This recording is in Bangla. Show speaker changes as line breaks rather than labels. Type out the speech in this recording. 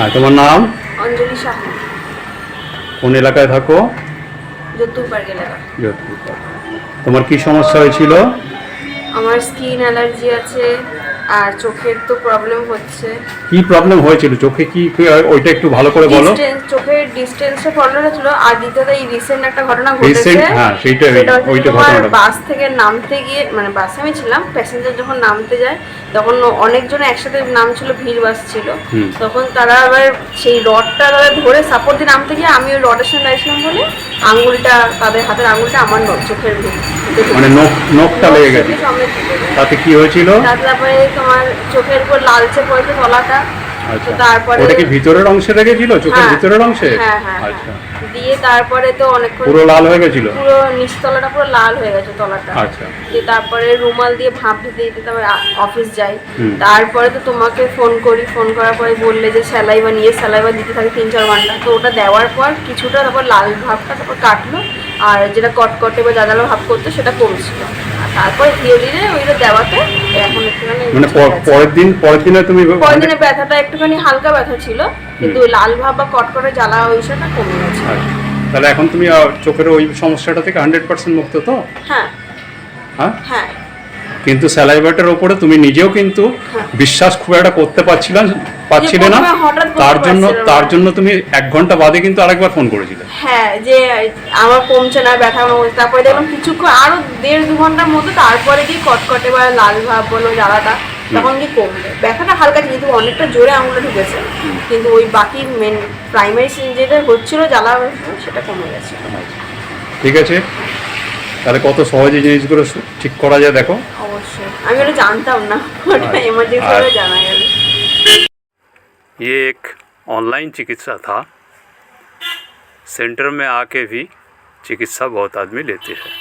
হ্যাঁ তোমার নাম?
অঞ্জলি সাহা
কোন এলাকায় থাকো?
পার্ক এলাকা।
যোধপুর। তোমার কি সমস্যা হয়েছিল?
আমার স্কিন অ্যালার্জি আছে আর চোখের তো প্রবলেম হচ্ছে।
কি প্রবলেম হয়েছিল? চোখে কি ওইটা একটু ভালো করে বলো।
ডিস্টেন্স চোখের ডিস্টেন্সে প্রবলেম হচ্ছিল আর দ্বিতীয়ত এই রিসেন্ট একটা ঘটনা ঘটেছে।
হ্যাঁ,
হচ্ছে
ওইটা ঘটনাটা।
বাস থেকে নামতে গিয়ে মানে বাসে আমি ছিলাম প্যাসেঞ্জার যখন নামতে যায় তখন অনেকজন একসাথে নামছিল ভিড় বাস ছিল। তখন তারা আবার সেই রডটা তারা ধরে সাপোর্ট দিয়ে নামতে গিয়ে আমি ওই রডের সঙ্গে দাঁড়িয়েছিলাম বলে আঙুলটা তাদের হাতের আঙুলটা আমার চোখের ভিতরে
মানে নখ নখটা লেগে গেছে। তাতে কি হয়েছিল?
তারপরে তোমার চোখের উপর লালচে পড়েছে তলাটা
আচ্ছা।
তারপরে
ওটা কি ভিতরের অংশে লেগেছিল চোখের
হ্যাঁ,
ভিতরের অংশে?
হ্যাঁ হ্যাঁ হ্যাঁ।
আচ্ছা।
দিয়ে তারপরে তো অনেকক্ষণ
পুরো লাল হয়ে গেছিল?
পুরো নিচতলাটা পুরো লাল হয়ে গেছে তলাটা।
আচ্ছা।
দিয়ে তারপরে রুমাল দিয়ে ভাপ দিতে দিতে তারপরে অফিস যাই। তারপরে তো তোমাকে ফোন করি। ফোন করার পরে বললে যে স্যালাইবা নিয়ে স্যালাইবা দিতে থাকে তিন চার ঘণ্টা। তো ওটা দেওয়ার পর কিছুটা তারপর লাল ভাবটা তারপর কাটলো। আর যেটা কটকটে বা জাদালো ভাব করতো সেটা কমছিল। তারপরে ধীরে ধীরে ওইটা দেওয়াতে এখন একটুখানি
মানে পর- পরের দিন পরের দিনে তুমি
পরের দিনে ব্যথাটা একটুখানি হালকা ব্যথা ছিল কিন্তু ওই লাল ভাব বা কটকটে জ্বালা ওই সেটা কমে গেছে।
আচ্ছা। তাহলে এখন তুমি চোখের ওই সমস্যাটা থেকে হান্ড্রেড পার্সেন্ট মুক্ত তো?
হ্যাঁ।
হ্যাঁ?
হ্যাঁ।
কিন্তু স্যালাইভাটার ওপরে তুমি নিজেও কিন্তু
হ্যাঁ।
বিশ্বাস খুব একটা করতে পারছিলে পারছিলে না। তার জন্য তার জন্য তুমি এক ঘণ্টা বাদে কিন্তু আরেকবার ফোন করেছিলে।
হ্যাঁ যে আমার কমছে না ব্যথা হচ্ছে। তারপরে দেখলাম কিছুক্ষণ আরও দেড় দু ঘণ্টার মতো তারপরে কি কটকটে বা লাল ভাব বলো জ্বালাটা তখন কি কমবে। ব্যথাটা হালকা কিন্তু অনেকটা জোরে আঙুলে ঢুকেছে। কিন্তু ওই বাকি মেন প্রাইমারি যেটা হচ্ছিল জ্বালা সেটা কমে গেছে।
ঠিক আছে। তাহলে কত সহজে জিনিসগুলো ঠিক করা যায় দেখো।
অবশ্যই আমি ওটা জানতাম না ওটা
আচ্ছা।
এমার্জেন্সি ভাবে
আচ্ছা।
জানা গেল
ये एक ऑनलाइन चिकित्सा था सेंटर में आके भी चिकित्सा बहुत आदमी लेते हैं